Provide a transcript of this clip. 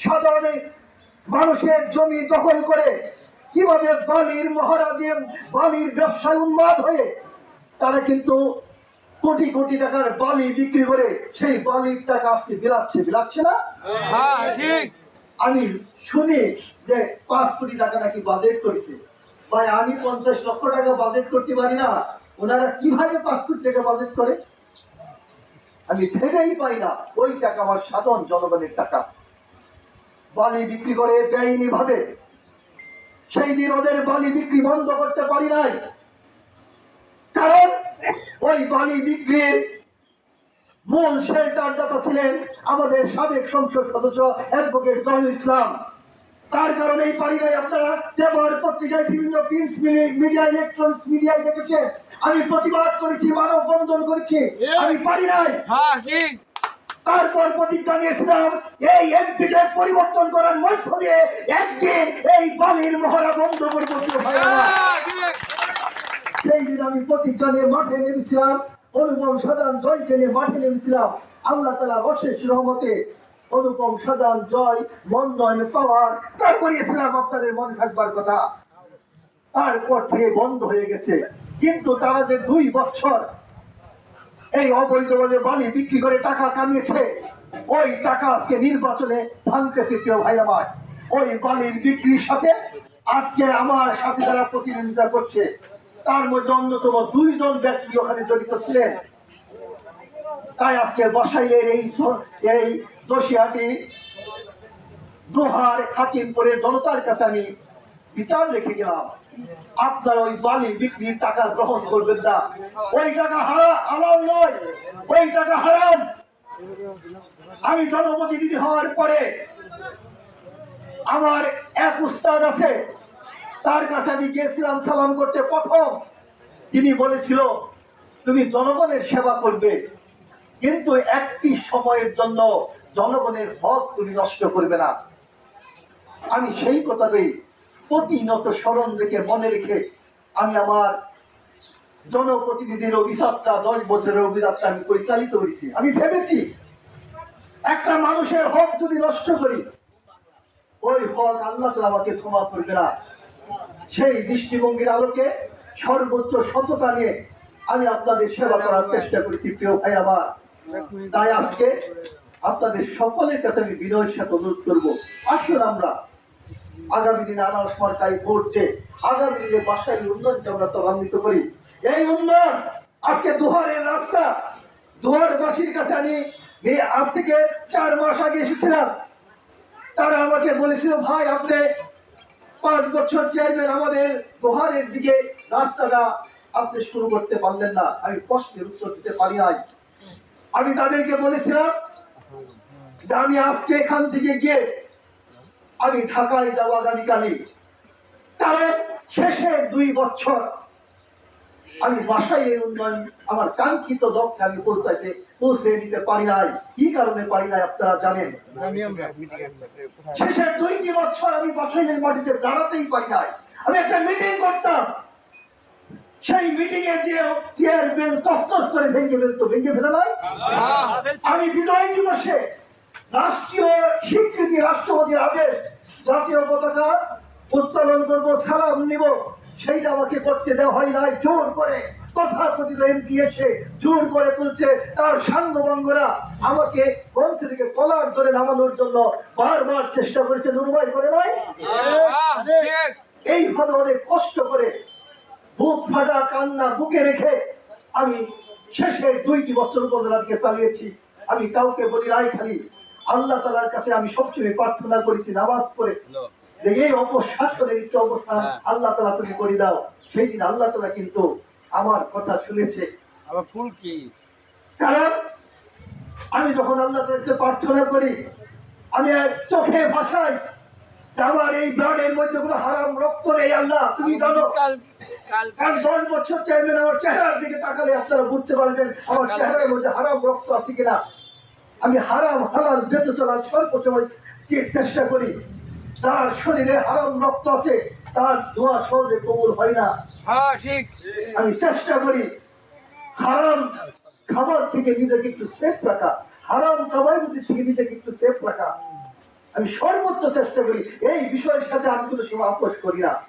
সাধারণ মানুষের জমি দখল করে কীভাবে বালির মহারা দিয়ে বালির ব্যবসায় উন্মাদ হয়ে তারা কিন্তু কোটি কোটি টাকার বালি বিক্রি করে সেই বালির টাকা আজকে বিলাচ্ছে বিলাচ্ছে না? হ্যাঁ ঠিক। আমি শুনি যে পাঁচ কোটি টাকা নাকি বাজেট করেছে। ভাই আমি পঞ্চাশ লক্ষ টাকা বাজেট করতে পারি না। ওনারা কীভাবে পাঁচ কোটি টাকা বাজেট করে? আমি ভেবেই পাই না। ওই টাকা আমার সাধারণ জনগণের টাকা। বালি বিক্রি করে বেআইনি ভাবে। সেই দিন ওদের বালি বিক্রি বন্ধ করতে পারি নাই। কারণ ওই বালি বিক্রির মূল শেল্টার দাতা ছিলেন আমাদের সাবেক সংসদ সদস্য অ্যাডভোকেট জহুল ইসলাম। তার কারণে এই পারিগায় আপনারা পেপার পত্রিকায় বিভিন্ন প্রিন্ট মিডিয়া ইলেকট্রনিক্স মিডিয়ায় দেখেছেন। আমি প্রতিবাদ করেছি মানব বন্ধন করেছি আমি পারি নাই। হ্যাঁ ঠিক তারপর প্রতিজ্ঞা নিয়েছিলাম এই এমপিকে পরিবর্তন করার মধ্য দিয়ে একদিন এই বালির মহড়া বন্ধ করব সেই দিন আমি প্রতিজ্ঞা নিয়ে মাঠে নেমেছিলাম, অনুপম সাধারণ জয়কে নিয়ে মাঠে নেমেছিলাম। আল্লাহ তালা অশেষ রহমতে অনুপম সাধারণ জয় মন্দন পাওয়ার তা করিয়েছিলাম আপনাদের মনে থাকবার কথা। তারপর থেকে বন্ধ হয়ে গেছে। কিন্তু তারা যে দুই বছর এই অবৈধভাবে বালি বিক্রি করে টাকা কামিয়েছে। ওই টাকা আজকে নির্বাচনে ভাঙতেছে প্রিয় ভাই আমার। ওই বালির বিক্রির সাথে আজকে আমার সাথে যারা প্রতিনিধিতা করছে, তার মধ্যে অন্যতম দুইজন ব্যক্তি ওখানে জড়িত ছিলেন। তাই আজকে বসাইলের এই এই দোষিয়াটি দোহার হাকিমপুরের জনতার কাছে আমি বিচার রেখে গেলাম আপনার ওই বালি বিক্রির টাকা গ্রহণ করবেন না। ওই টাকা হারা, হালাল নয়। ওই টাকা হারাম। আমি জনপ্রতিনিধি হওয়ার পরে আমার এক উস্তাদ আছে, তার কাছে আমি গিয়েছিলাম সালাম করতে। প্রথম তিনি বলেছিল, তুমি জনগণের সেবা করবে, কিন্তু একটি সময়ের জন্য জনগণের হক তুমি নষ্ট করবে না। আমি সেই কথাটাই প্রতিনত স্মরণ রেখে, মনে রেখে আমি আমার জনপ্রতিনিধির অভিশাপটা, দশ বছরের অভিযাত্রা আমি পরিচালিত হয়েছি। আমি ভেবেছি একটা মানুষের হক যদি নষ্ট করি, ওই হক আল্লাহ আমাকে ক্ষমা করবে না। সেই দৃষ্টিভঙ্গির আলোকে সর্বোচ্চ সততা নিয়ে আমি আপনাদের সেবা করার চেষ্টা করেছি, প্রিয় ভাই আমার। তাই আজকে আপনাদের সকলের কাছে আমি বিনয়ের সাথে অনুরোধ করব, আসুন আমরা আগামী দিনে আনারস মার্কায় ভোট দিয়ে আগামী দিনে বাসায় উন্নয়নকে আমরা ত্বরান্বিত করি। এই উন্নয়ন আজকে দুহারের রাস্তা। দুহারবাসীর কাছে আমি আজ থেকে চার মাস আগে এসেছিলাম। তারা আমাকে বলেছিল, ভাই, আপনি পাঁচ বছর চেয়ারম্যান আমাদের দোহারের দিকে রাস্তাটা আপনি শুরু করতে পারলেন না। আমি প্রশ্নের উত্তর দিতে পারি নাই। আমি তাদেরকে বলেছিলাম যে, আমি আজকে এখান থেকে গিয়ে আমি ঢাকায় যাব আগামীকালই কারণ শেষের দুই বছর আমি বাসায় এই উন্নয়ন আমার কাঙ্ক্ষিত লক্ষ্যে আমি পৌঁছাইতে পৌঁছে দিতে পারি নাই। কি কারণে পারি নাই আপনারা জানেন? শেষের দুইটি বছর আমি বাসাইলের মাটিতে দাঁড়াতেই পারি নাই। আমি একটা মিটিং করতাম। সেই মিটিং এ যে চেয়ার বেঞ্চ তস্তস করে ভেঙে ফেলতো। ভেঙে ফেলে নাই? আমি বিজয় দিবসে রাষ্ট্রীয় স্বীকৃতি রাষ্ট্রপতির আদেশ জাতীয় পতাকা উত্তোলন করব সালাম নিব। সেইটা আমাকে করতে দেওয়া হয় নাই। জোর করে তথাকথিত এমপি এসে জোর করে তুলছে। তার সাঙ্গভঙ্গরা আমাকে মঞ্চ থেকে কলার ধরে নামানোর জন্য বারবার চেষ্টা করেছে। নুরবাই করে নাই? এইভাবে অনেক কষ্ট করে বুক ফাটা কান্না বুকে রেখে আমি শেষের দুইটি বছর উপজেলাকে চালিয়েছি। আমি কাউকে বলি নাই খালি আল্লাহ তালার কাছে আমি সবসময় প্রার্থনা করেছি নামাজ পড়ে। যে এই অপশাসনের একটু অবস্থান আল্লাহ তালা তুমি করে দাও। সেই দিন আল্লাহ তালা কিন্তু আমার কথা শুনেছে। আবার ফুল কি? কারণ আমি যখন আল্লাহ কাছে প্রার্থনা করি আমি এক চোখে ভাষাই আমার এই ব্লাডের মধ্যে কোনো হারাম রক্ত নেই আল্লাহ তুমি জানো? কারণ দশ বছর চাইবেন আমার চেহারার দিকে তাকালে আপনারা বুঝতে পারবেন আমার চেহারার মধ্যে হারাম রক্ত আছে কিনা। আমি হারাম হালাল বেঁচে চলার স্বল্প সময় চেষ্টা করি যার শরীরে হারাম রক্ত আছে তার দোয়া সহজে কবুল হয় না। হ্যাঁ ঠিক। আমি চেষ্টা করি হারাম খাবার থেকে নিজেকে একটু সেফ রাখা হারাম কামাই থেকে নিজেকে একটু সেফ রাখা। আমি সর্বোচ্চ চেষ্টা করি এই বিষয়ের সাথে আমি কোনো সময় আপোষ করি না।